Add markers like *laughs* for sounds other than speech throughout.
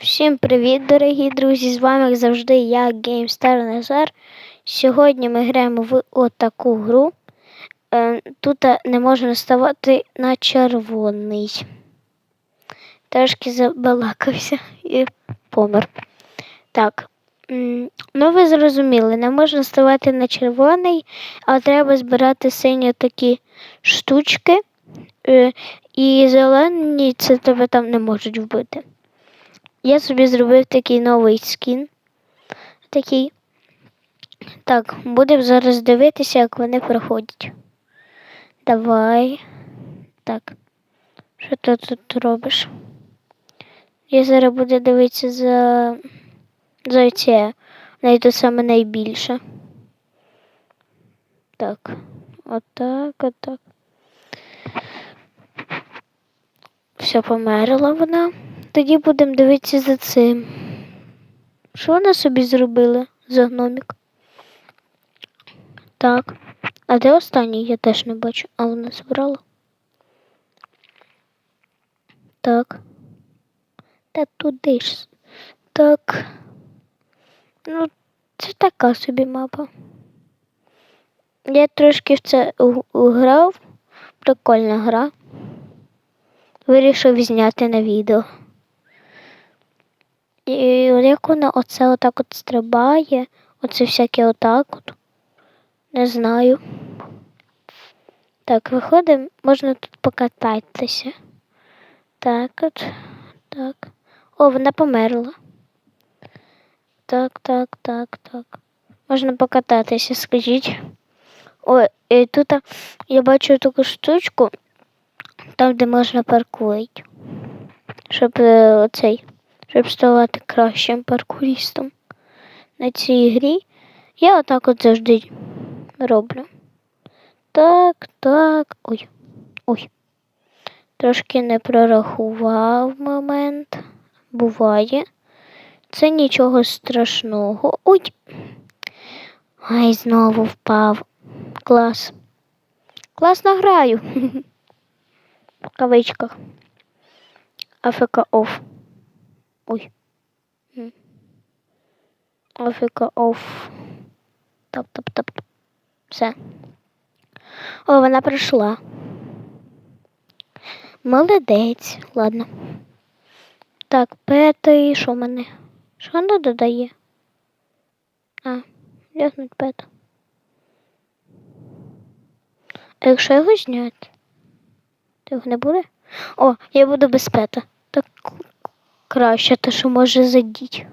Всім привіт, дорогі друзі! З вами як завжди я, GameStar Назар. Сьогодні ми граємо в отаку гру. Е, Тут не можна ставати на червоний. Трошки забалакався і помер. Так. Ну, ви зрозуміли, не можна ставати на червоний, а треба збирати сині такі штучки. Е, І зелені це тебе там не можуть вбити. Я собі зробив такий новий скін. Такий. Так, будемо зараз дивитися, як вони проходять. Давай. Так. Що ти тут робиш? Я зараз буду дивитися за за це. Найду саме найбільше. Так. Отак, отак. Все, померла вона. Тоді будемо дивитися за цим. Що вона собі зробила за гномік? Так. А де останній? Я теж не бачу. А вона збирала? Так. Та туди ж. Так. Ну, це така собі мапа. Я трошки в це грав. Прикольна гра. Вирішив зняти на відео. І як вона оце отак от стрибає, оце всяке отак от. Не знаю. Так, виходимо, можна тут покататися. Так от, так. О, вона померла. Так, так, так, так. Можна покататися, скажіть. Ой, і тут я бачу таку штучку, там, де можна паркурити. Щоб е, оцей щоб ставати кращим паркурістом на цій грі, я отак от завжди роблю. Так, так. Ой, ой. Трошки не прорахував момент. Буває. Це нічого страшного. Ой. Ай, знову впав. Клас. Класно граю. *laughs* В кавичках. АФК оф. Ой. Африка оф. Топ-топ-топ. Все. О, вона прийшла. Молодець. Ладно. Так, пети, що в мене? Що вона додає? А, лягнуть пет. А якщо його зняти? То його не буде? О, я буду без пета. Так краще, те, що може задіти.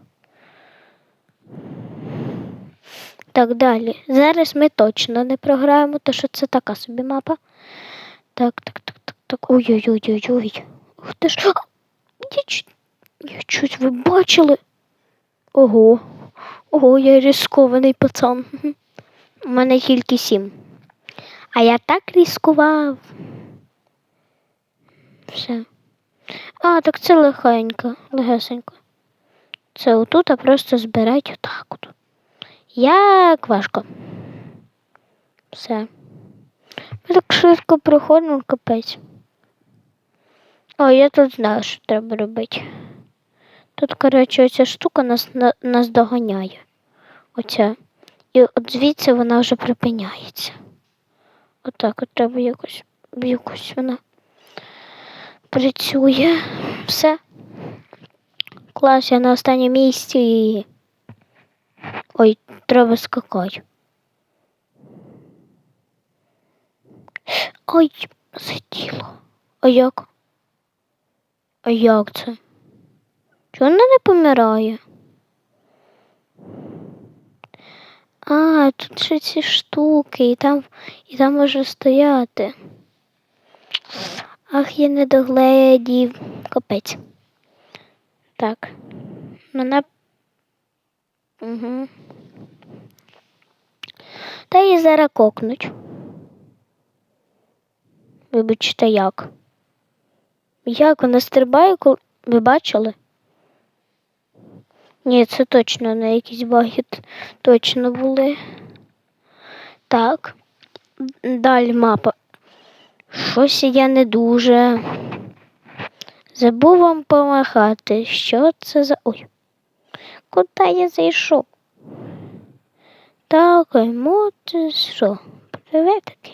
Так, далі. Зараз ми точно не програємо, тому що це така собі мапа. Так, так, так, так, так. Ой-ой-ой-ой-ой. Ух ти ж. Я, я чуть ви бачили. Ого. Ого, я рискований пацан. У мене тільки сім. А я так рискував. Все. А, так це легенько, легесенько. Це отут, а просто збирать отак от. Як важко. Все. Ми так швидко проходимо капець. О, я тут знаю, що треба робити. Тут, коротше, оця штука нас нас доганяє. Оця. І от звідси вона вже припиняється. Отак от треба якось якось вона працює. Все. Клас, я на останньому місці. Ой, треба скакати. Ой, сиділо. А як? А як це? Чого вона не помирає? А, тут ще ці штуки, і там і там може стояти. Ах, я не догледів. Капець. Так. Мене. Угу. Та її зараз кокнуть. Вибачте, як? Як вона стрибає, коли ви бачили? Ні, це точно на якісь баги точно були. Так. Далі мапа. Щось я не дуже Забув вам помахати. Що це за. Ой. Куди я зайшов? Так, йому це що? Приветики.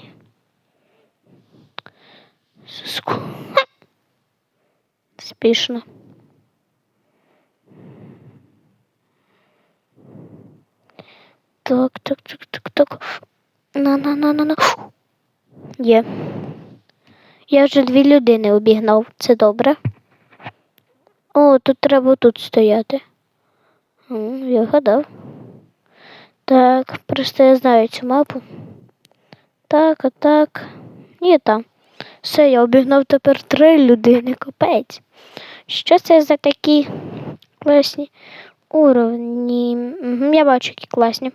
Суску. Спішно. Так, так, так, так, так. На, на, на, на, на. Є. Я вже дві людини обігнав. Це добре. О, тут треба тут стояти. Я гадав. Так, просто я знаю цю мапу. Так, а так. Ні, там. Все, я обігнав тепер три людини, капець. Що це за такі класні уровні? Угу, я бачу, які класні.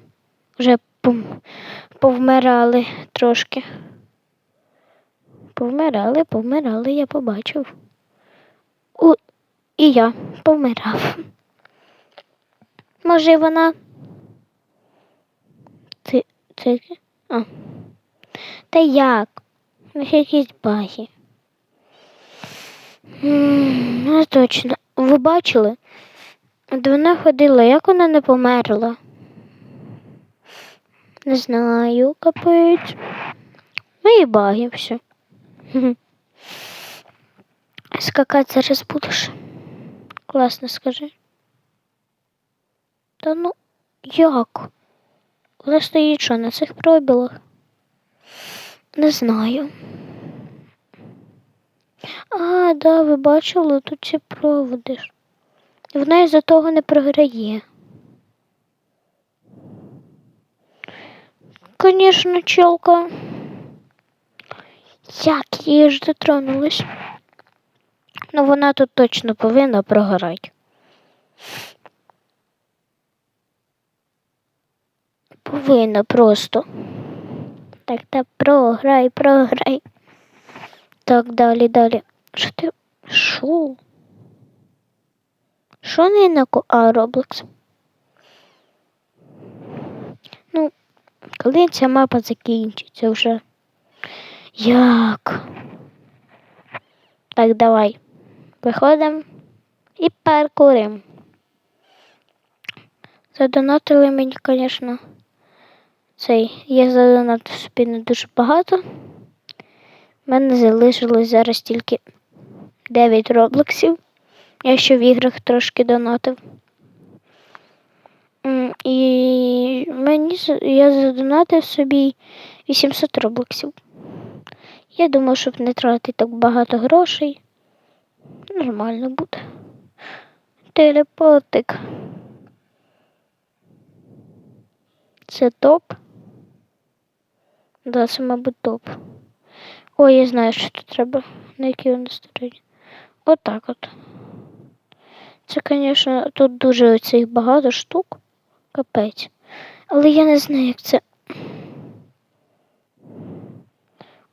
Вже повмирали трошки. Повмирали, повмирали, я побачив. У, і я повмирав. Може, вона. Ти. Ти. А. Та як? У якісь баги. Ну, точно. Ви бачили? От вона ходила, як вона не померла? Не знаю, капець. Ну і баги все. Мгм. Скакати зараз будеш. Класно, скажи. Та ну як? Вона стоїть що на цих пробілах? Не знаю. А, да, ви бачили, тут ці проводи. Вона із-за того не програє. Конечно, челка. Як її ж дотронулась. Ну, вона тут точно повинна програти. Повинна просто. Так, та програй, програй. Так, далі, далі. Що ти? Що? Що не на. А, Roblox. Ну, коли ця мапа закінчиться вже? Як? Так, давай. Виходимо і паркуримо. Задонатили мені, звісно, цей. Я задонатив собі не дуже багато. У мене залишилось зараз тільки 9 роблоксів. Я ще в іграх трошки донатив. І мені я задонатив собі 800 роблоксів. Я думаю, щоб не тратити так багато грошей. Нормально буде. Телепортик. Це топ. Да, це, мабуть, топ. Ой, я знаю, що тут треба. На якій вона стороні. Отак от. Це, звісно, тут дуже цих багато штук. Капець. Але я не знаю, як це.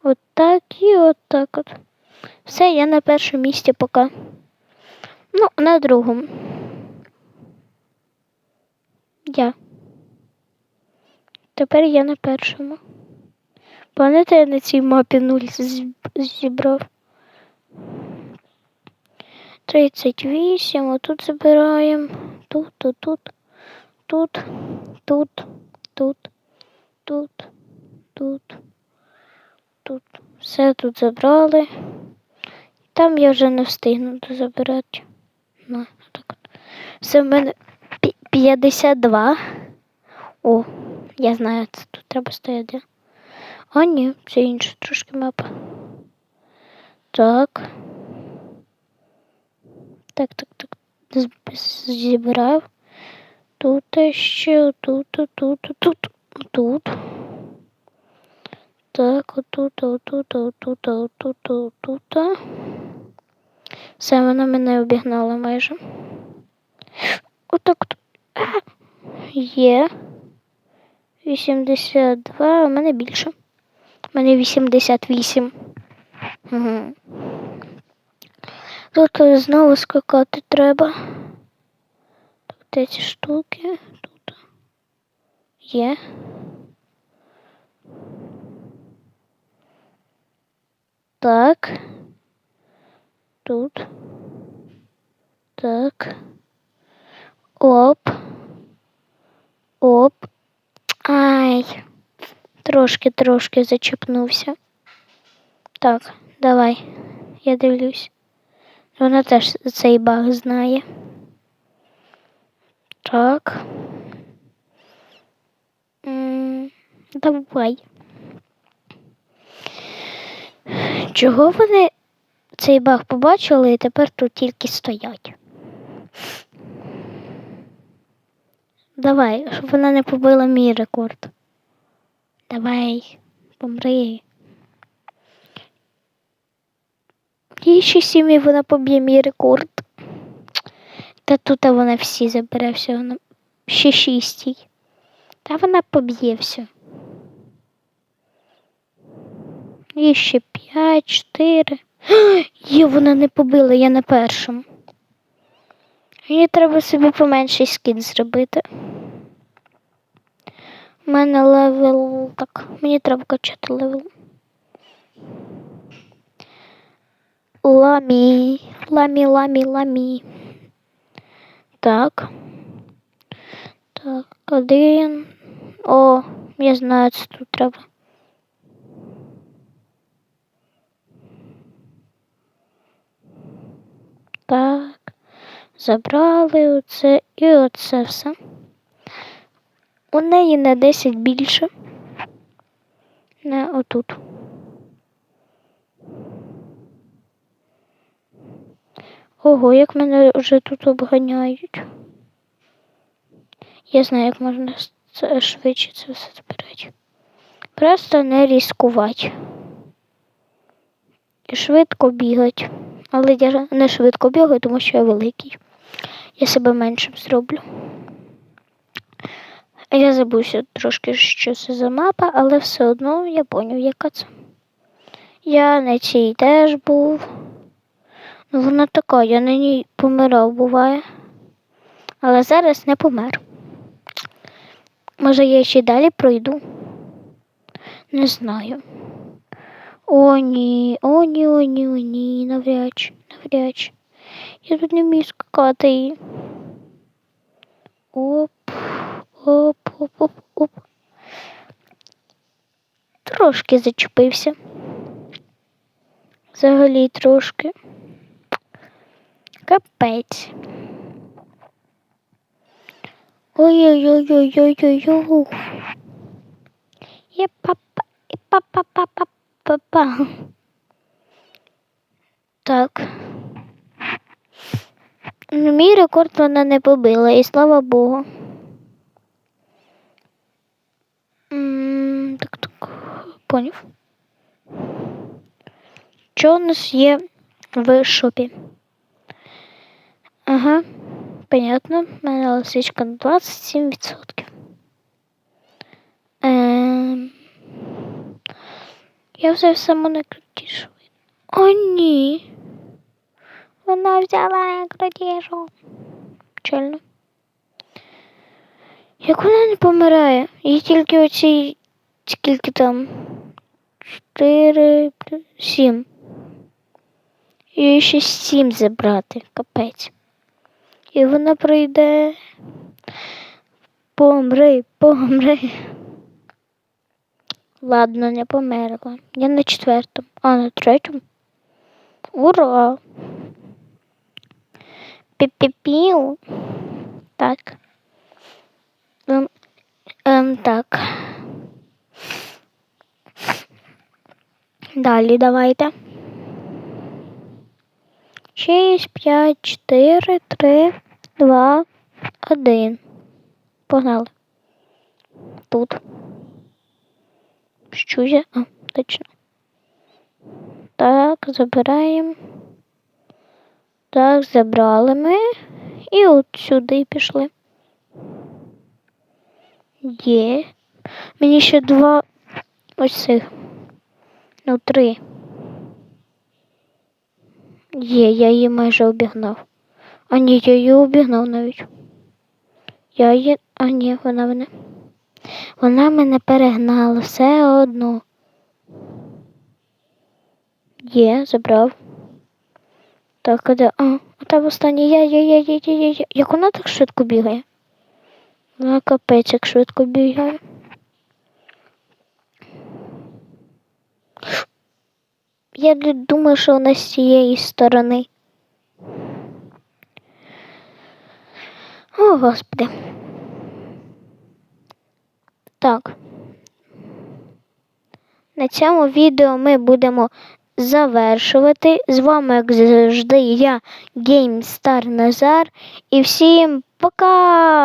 Отак і отак от. Все, я на першому місці поки. Ну, на другому. Я. Тепер я на першому. Планета я на цій мапі нуль зібрав. 38, отут забираємо. Тут, тут, тут, тут, тут, тут, тут, тут. Все тут забрали. Там я вже не встигну забирати. Ну, так. Все в мене 52. О, я знаю, це тут треба стояти. А ні, це інша трошки мапа. Так. Так, так, так. Зібрав. Тут ще, тут, тут, тут, тут, тут. Так, отут, отут, отут, отут, отут. Все, вона мене обігнала майже. Отак. от. Є. 82, а в мене більше. У мене 88. Угу. Тут знову скакати треба. Так, де ці штуки? Тут. Є. Так. Тут. Так. Оп. Оп. Ай. Трошки, трошки зачепнувся. Так, давай. Я дивлюсь. Вона теж цей баг знає. Так. М, Давай. Чого вони цей баг побачили і тепер тут тільки стоять? Давай, щоб вона не побила мій рекорд. Давай, помри. Їй ще сім'ї вона поб'є мій рекорд. Та тут вона всі забере все, ще шість. їй. Та вона поб'є все. І ще п'ять, чотири. *gasps* Є, вона не побила, я на першому. Мені треба собі поменший скін зробити. У мене левел. Так, мені треба качати левел. Ламі, ламі, ламі, ламі. Так. Так, один. О, я знаю, це тут треба. Так. Забрали оце і оце все. У неї на 10 більше. Не отут. Ого, як мене вже тут обганяють. Я знаю, як можна це швидше це все збирати. Просто не ризикувати. І швидко бігати. Але я не швидко бігаю, тому що я великий. Я себе меншим зроблю. Я забувся трошки, що це за мапа, але все одно я поняв, яка це. Я на цій теж був. Ну, вона така, я на ній помирав буває. Але зараз не помер. Може, я ще далі пройду? Не знаю. О, ні, о, ні, о, ні, о, ні, навряд чи, навряд чи. Я тут не вмію скакати. Оп, оп, оп, оп, оп. Трошки зачепився. Взагалі трошки. Капець. Ой-ой-ой-ой-ой-ой-ой. Є папа, і папа-папа-папа. Так. Мій рекорд вона не побила, і слава Богу. Так, так, поняв. Що у нас є в шопі? Ага, понятно. Мене лисичка на 27%. Ем... Я взяв саму найкрутішу. О, ні. Вона взяла найкрутішу. Печально. Як вона не помирає? Їй тільки оці скільки там? Чотири, сім. Їй ще сім забрати, капець. І вона прийде. Помри, помри. Ладно, не померла. Я на четвертому, а на третьому. Ура! Пі-пі-піу. Так. Ем, ем, так. Далі давайте. Шість, п'ять, чотири, три, два, один. Погнали. Тут. Що я? А, точно. Так, забираємо. Так, забрали ми. І от сюди пішли. Є. Мені ще два ось цих. Ну, три. Є, я її майже обігнав. А ні, я її обігнав навіть. Я її. А ні, вона мене. Вона мене перегнала все одно. Є, забрав. Так, а де? А, а там останній я, я, я, я, я, я. Як вона так швидко бігає? Вона капець, як швидко бігає. Я думаю, що вона з цієї сторони. О, Господи. Так. На цьому відео ми будемо завершувати. З вами, як завжди, я, GameStar Назар. І всім пока!